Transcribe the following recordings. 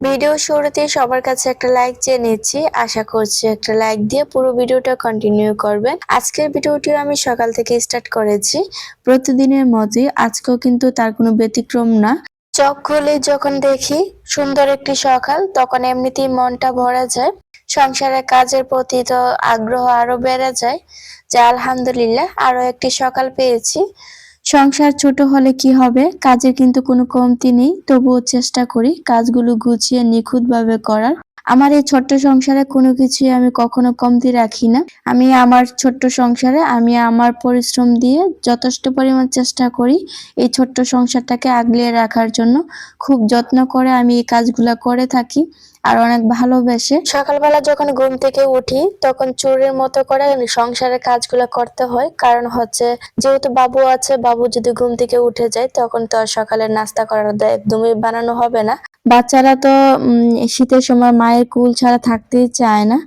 Video শুরুতে সবার কাছে একটা লাইক চেয়ে নিচ্ছি। আশা করছি একটা লাইক দিয়ে পুরো ভিডিওটা কন্টিনিউ করবেন আজকের ভিডিওটিও আমি সকাল থেকে স্টার্ট করেছি। প্রতিদিনের মতোই আজকেও কিন্তু তার কোনো ব্যতিক্রম না। চোখ খুলে যখন দেখি সুন্দর একটি সকাল, তখন এমনিতেই মনটা ভরা যায়। সংসারের কাজের প্রতি তো আগ্রহ আরও বেড়ে যায়। যা আলহামদুলিল্লাহ, আরও একটি সকাল পেয়েছি। সংসার ছোট হলে কি হবে? কাজের কিন্তু কোনো কমতি নেই। তবুও চেষ্টা করি কাজগুলো গুছিয়ে নিখুঁতভাবে করার। আমার এই ছোট্ট সংসারে কোনো কিছুই আমি কখনো কমতি রাখি না। আমি আমার ছোট্ট সংসারে আমি আমার পরিশ্রম দিয়ে যথেষ্ট পরিমাণ চেষ্টা করি এই ছোট্ট সংসারটাকে আগলিয়ে রাখার জন্য। খুব যত্ন করে আমি এই কাজগুলা করে থাকি। আর অনেক ভালোবেসে। সকালবেলা যখন ঘুম থেকে উঠি তখন চোরের মতো করে সংসারের কাজগুলো করতে হয়। কারণ হচ্ছে যেহেতু বাবু আছে বাবু যদি ঘুম থেকে উঠে যায় তখন তো আর সকালে নাস্তা করার একদমই বানানো হবে না। বাচ্চারা তো উম, শীতের সময় মায়ের কুল ছাড়া থাকতেই চায় না।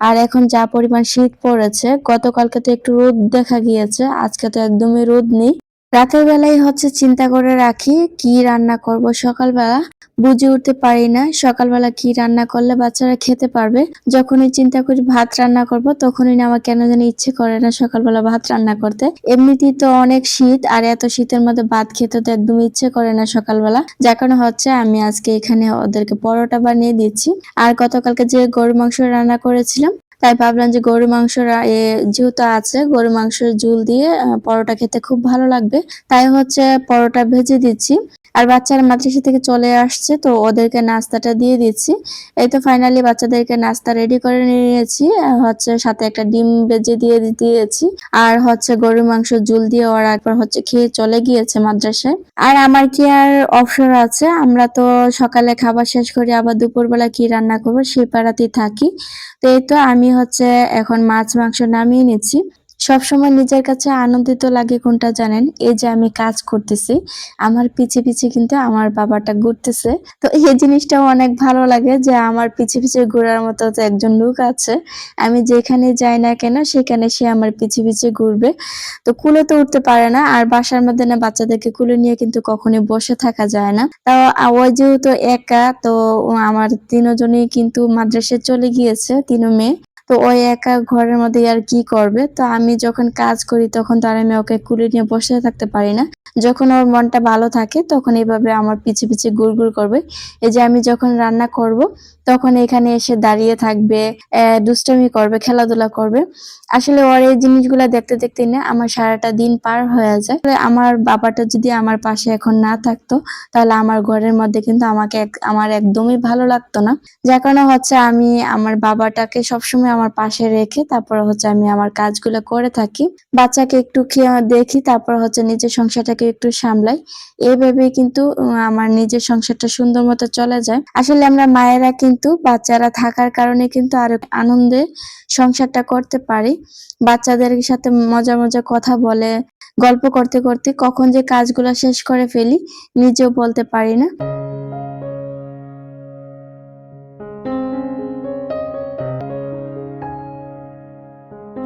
আর এখন যা পরিমাণ শীত পড়েছে গতকালকে তো একটু রোদ দেখা গিয়েছে আজকে তো একদমই রোদ নেই। রাতের বেলায় হচ্ছে চিন্তা করে রাখি, কি রান্না করব সকালবেলা? বুঝে উঠতে পারি না, সকালবেলা কি রান্না করলে বাচ্চারা খেতে পারবে? যখনই চিন্তা করি ভাত রান্না করব, তখনই না, আমার কেন জানি ইচ্ছে করে না সকালবেলা ভাত রান্না করতে। এমনিতেই তো অনেক শীত, আর এত শীতের মধ্যে ভাত খেতে তো একদম ইচ্ছে করে না সকালবেলা। যার কারণে হচ্ছে আমি আজকে এখানে ওদেরকে পরোটা বানিয়ে দিচ্ছি। আর গতকালকে যে গরু মাংস রান্না করেছিলাম তাই ভাবলাম যে গরু মাংস যেহেতু আছে গরু মাংসের ঝুল দিয়ে পরোটা খেতে খুব ভালো লাগবে। তাই হচ্ছে পরোটা ভেজে দিচ্ছি। আর বাচ্চারা মাদ্রাসা থেকে চলে আসছে, তো ওদেরকে নাস্তাটা দিয়ে দিচ্ছি। এই তো ফাইনালি বাচ্চাদেরকে নাস্তা রেডি করে নিয়েছি। হচ্ছে সাথে একটা ডিম ভেজে দিয়ে দিয়েছি। আর হচ্ছে গরুর মাংস ঝুল দিয়ে ওরা একবার হচ্ছে খেয়ে চলে গিয়েছে মাদ্রাসায়। আর আমার কি আর অবসর আছে? আমরা তো সকালে খাবার শেষ করি, আবার দুপুরবেলা কি রান্না করব সেই পাড়াতেই থাকি। তো এই তো আমি হচ্ছে এখন মাছ, মাংস নামিয়ে নিচ্ছি। সবসময় নিজের কাছে আনন্দিত লাগে কোনটা জানেন? এই যে আমি কাজ করতেছি, আমার পিছে পিছে কিন্তু আমার বাবাটা ঘুরতেছে। তো এই জিনিসটাও অনেক ভালো লাগে যে আমার পিছে পিছে ঘোরার মতো একজন লোক আছে, আমি যেখানে যাই না কেন সেখানে সে আমার পিছে পিছে ঘুরবে। তো কুলে তো উঠতে পারে না, আর বাসার মধ্যে না বাচ্চাদেরকে কুলে নিয়ে কিন্তু কখনোই বসে থাকা যায় না। তাও ওই যেহেতু একা, তো আমার তিনজনই কিন্তু মাদ্রাসায় চলে গিয়েছে তিন মেয়ে। তো ওই একা ঘরের মধ্যে আর কি করবে? তো আমি যখন কাজ করি তখন তো আর আমি ওকে কুলে নিয়ে বসে থাকতে পারি না। যখন ওর মনটা ভালো থাকে তখন এইভাবে আমার পিছে পিছে গুড় গুড় করবে। এই যে আমি যখন রান্না করব তখন এখানে এসে দাঁড়িয়ে থাকবে দুষ্টামি করবে, খেলাধুলা করবে। আসলে ওর এই জিনিসগুলো দেখতে দেখতে না আমার সারাটা দিন পার হয়ে যায়। আমার বাবাটা যদি আমার পাশে এখন না থাকতো তাহলে আমার ঘরের মধ্যে কিন্তু আমাকে আমার একদমই ভালো লাগতো না। যার কারণে হচ্ছে আমি আমার বাবাটাকে সবসময় আমার পাশে রেখে তারপর হচ্ছে আমি আমার কাজগুলো করে থাকি। বাচ্চাকে একটু খেয়ে, দেখি, তারপর হচ্ছে নিজের সংসারটাকে একটু সামলাই। এইভাবেই কিন্তু আমার নিজের সংসারটা সুন্দর মতো চলে যায়। আসলে আমরা মায়েরা কিন্তু বাচ্চারা থাকার কারণে কিন্তু আরও আনন্দে সংসারটা করতে পারি। বাচ্চাদের সাথে মজা মজা কথা বলে, গল্প করতে করতে কখন যে কাজগুলো শেষ করে ফেলি, নিজেও বলতে পারি না।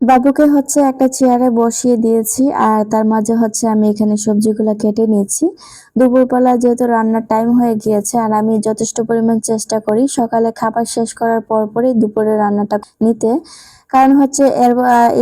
বাবুকে হচ্ছে একটা চেয়ারে বসিয়ে দিয়েছি, আর তার মাঝে হচ্ছে আমি এখানে সবজিগুলো কেটে নিয়েছি। দুপুরবেলা যেহেতু রান্নার টাইম হয়ে গিয়েছে, আর আমি যথেষ্ট পরিমাণ চেষ্টা করি সকালে খাবার শেষ করার পরপরই দুপুরে রান্নাটা নিতে। কারণ হচ্ছে এর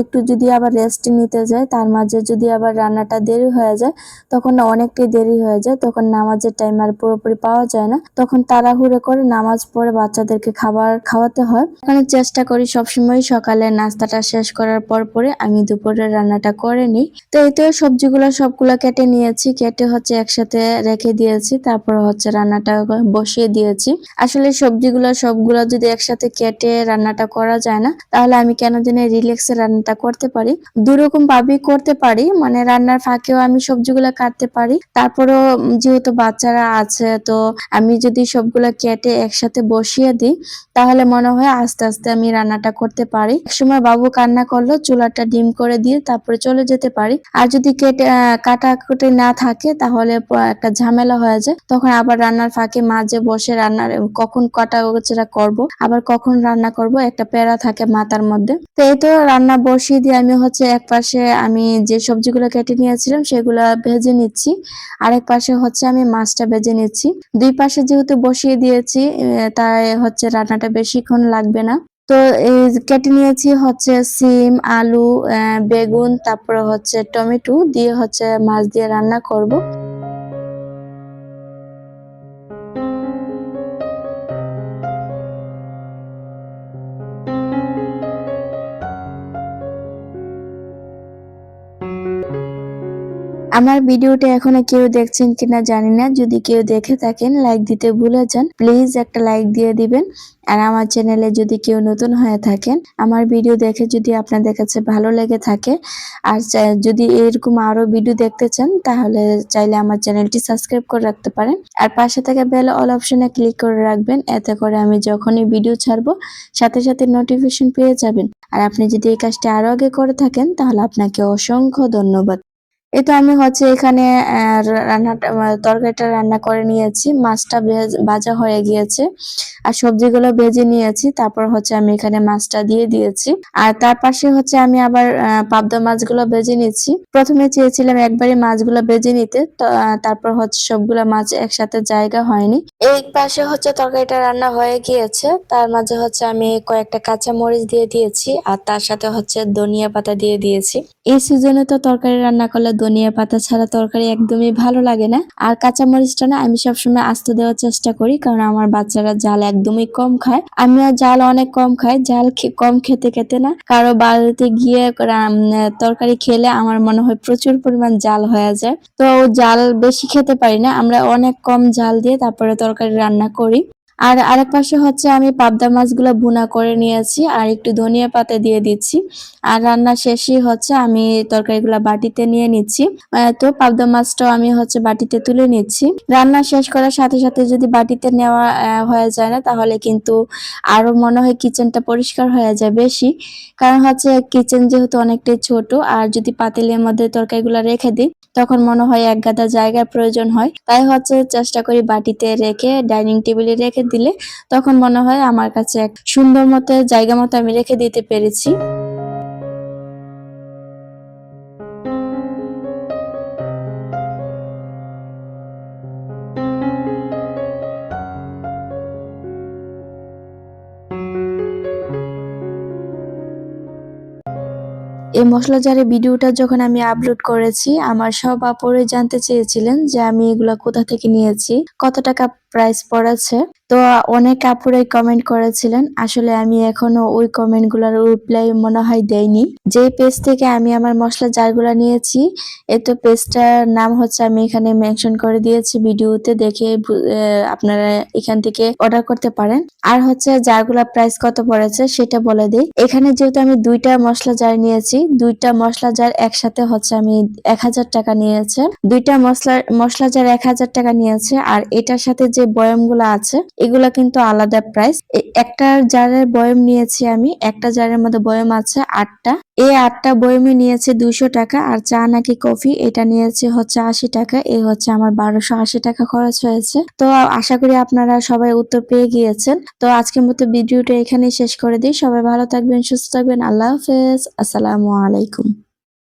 একটু যদি আবার রেস্ট নিতে যায়, তার মাঝে যদি আবার রান্নাটা দেরি হয়ে যায়, তখন অনেকটাই দেরি হয়ে যায়, তখন নামাজের টাইম আর পুরোপুরি পাওয়া যায় না। তখন তাড়াহুড়ো করে নামাজ পড়ে বাচ্চাদেরকে খাবার খাওয়াতে হয়। এখানে চেষ্টা করি সবসময় সকালে নাস্তাটা শেষ করার পর পরে আমি দুপুরের রান্নাটা করে নিই। তো এই তো সবজিগুলো সবগুলো কেটে নিয়েছি, কেটে হচ্ছে একসাথে রেখে দিয়েছি, তারপর হচ্ছে রান্নাটা বসিয়ে দিয়েছি। আসলে সবজিগুলো সবগুলো যদি একসাথে কেটে রান্নাটা করা যায় না, তাহলে আমি কেন জানি রিল্যাক্সে রান্নাটা করতে পারি। দুরকম ভাবেই করতে পারি মানে রান্নার ফাঁকেও আমি সবজিগুলো কাটতে পারি। তারপরেও যেহেতু বাচ্চারা আছে, তো আমি যদি সবগুলো কেটে একসাথে বসিয়ে দিই, তাহলে মনে হয় আস্তে আস্তে আমি রান্নাটা করতে পারি। একসময় বাবু কান্না করল, চুলাটা ডিম করে দিয়ে তারপরে চলে যেতে পারি। আর যদি কেটে কাটাকুটি না থাকে, তাহলে একটা ঝামেলা হয়ে যায়। তখন আবার রান্নার ফাঁকে মাঝে বসে রান্নার, কখন কাটা করব, আবার কখন রান্না করব, একটা প্যারা থাকে মাথার মধ্যে। তো এই তো রান্না বসিয়ে দিয়ে আমি হচ্ছে এক পাশে আমি যে সবজিগুলো কেটে নিয়েছিলাম সেগুলা ভেজে নিচ্ছি। আরেক পাশে হচ্ছে আমি মাছটা ভেজে নিচ্ছি। দুই পাশে যেহেতু বসিয়ে দিয়েছি তাই হচ্ছে রান্নাটা বেশিক্ষণ লাগবে না। তো এই কেটে নিয়েছি হচ্ছে সিম, আলু বেগুন, তারপরে হচ্ছে টমেটো দিয়ে হচ্ছে মাছ দিয়ে রান্না করব। আমার ভিডিওটা এখনও কেউ দেখছেন কিনা জানি না। যদি কেউ দেখে থাকেন লাইক দিতে ভুলে যান প্লিজ একটা লাইক দিয়ে দিবেন। আর আমার চ্যানেলে যদি কেউ নতুন হয়ে থাকেন, আমার ভিডিও দেখে যদি আপনাদের কাছে ভালো লেগে থাকে, আর যদি এরকম আরও ভিডিও দেখতে চান, তাহলে চাইলে আমার চ্যানেলটি সাবস্ক্রাইব করে রাখতে পারেন। আর পাশে থাকা বেল অল অপশনে ক্লিক করে রাখবেন, এতে করে আমি যখনই ভিডিও ছাড়বো, সাথে সাথে নোটিফিকেশন পেয়ে যাবেন। আর আপনি যদি এই কাজটি আরও আগে করে থাকেন, তাহলে আপনাকে অসংখ্য ধন্যবাদ। তো আমি হচ্ছে এখানে রান্নাটা তরকারিটা রান্না করে নিয়েছি। মাছটা ভেজ- হয়ে গিয়েছে। আর সবজিগুলো ভেজে নিয়েছি। তারপর হচ্ছে আমি এখানে মাছটা দিয়ে দিয়েছি। আর তার পাশে হচ্ছে আমি আবার পাবদা মাছগুলো ভেজে নিচ্ছি। প্রথমে চেয়েছিলাম একবারে মাছগুলো ভেজে নিতে। তারপর হচ্ছে সবগুলো মাছ একসাথে জায়গা হয়নি। এই পাশে হচ্ছে তরকারিটা রান্না হয়ে গিয়েছে। তার মাঝে হচ্ছে আমি কয়েকটা কাঁচা মরিচ দিয়ে দিয়েছি। আর তার সাথে হচ্ছে ধনিয়া পাতা দিয়ে দিয়েছি। এই সিজনে তো তরকারি রান্না করলে ধনিয়া পাতা ছাড়া তরকারি একদমই ভালো লাগে না। আর কাঁচা মরিচটা না আমি সবসময় আস্ত দেওয়ার চেষ্টা করি, কারণ আমার বাচ্চারা জাল একদমই কম খায়। আমিও জাল অনেক কম খাই, জাল কম খেতে খেতে না। কারও বাড়িতে গিয়ে তরকারি খেলে আমার মনে হয় প্রচুর পরিমাণ জাল হয়ে যায়। তো জাল বেশি খেতে পারি না, আমরা অনেক কম জাল দিয়ে তারপরে তরকারি রান্না করি। আর আরেক পাশে হচ্ছে আমি পাবদা মাছগুলো ভুনা করে নিয়েছি, আর একটু ধনিয়া পাতা দিয়ে দিচ্ছি। আর রান্না শেষই হচ্ছে আমি তরকারিগুলো বাটিতে নিয়ে নিচ্ছি। তো পাবদা মাছটাও আমি হচ্ছে বাটিতে তুলে নিচ্ছি। রান্না শেষ করার সাথে সাথে যদি বাটিতে নেওয়া হয়ে যায় না, তাহলে কিন্তু আরও মনে হয় কিচেনটা পরিষ্কার হয়ে যায় বেশি। কারণ হচ্ছে কিচেন যেহেতু অনেকটাই ছোট, আর যদি পাতিলের মধ্যে তরকারিগুলো রেখে দিই তখন মনে হয় এক গাদা জায়গার প্রয়োজন হয়। তাই হচ্ছে চেষ্টা করি বাটিতে রেখে, ডাইনিং টেবিলে রেখে দিলে তখন মনে হয় আমার কাছে এক সুন্দর মতো, জায়গা মতো আমি রেখে দিতে পেরেছি। এই মশলা জারে ভিডিওটা যখন আমি আপলোড করেছি, আমার সব আপুরে জানতে চেয়েছিলেন যে আমি এগুলা কোথা থেকে নিয়েছি, কত টাকা প্রাইস পড়েছে। তো অনেক আপুরাই কমেন্ট করেছিলেন, আসলে আমি এখনও ওই কমেন্টগুলার রিপ্লাই মনে হয় দেইনি। যে পেজ থেকে আমি আমার মশলা জারগুলা নিয়েছি এ তো পেজটার নাম হচ্ছে আমি এখানে মেনশন করে দিয়েছি, ভিডিওতে দেখে আপনারা এখান থেকে অর্ডার করতে পারেন। আর হচ্ছে জারগুলা প্রাইস কত পড়েছে সেটা বলে দিই। এখানে যেহেতু আমি দুইটা মশলা জার নিয়েছি, দুইটা মশলা জার একসাথে হচ্ছে আমি এক হাজার টাকা নিয়েছে। দুইটা মশলা মশলা জার এক হাজার টাকা নিয়েছে, আর এটার সাথে যে বয়মগুলো আছে, এগুলা কিন্তু আলাদা প্রাইস একটা জারের বয়ম নিয়েছি আমি, একটা জারের মধ্যে বয়ম আছে আটটা। এই আটটা বয়মে নিয়েছে দুইশো টাকা, আর চা নাকি কফি, এটা নিয়েছে হচ্ছে আশি টাকা, এই হচ্ছে আমার বারোশো আশি টাকা খরচ হয়েছে। তো আশা করি আপনারা সবাই উত্তর পেয়ে গিয়েছেন। তো আজকের মতো ভিডিওটা এখানেই শেষ করে দিই। সবাই ভালো থাকবেন, সুস্থ থাকবেন। আল্লাহ হাফেজ। আসসালামু আলাইকুম।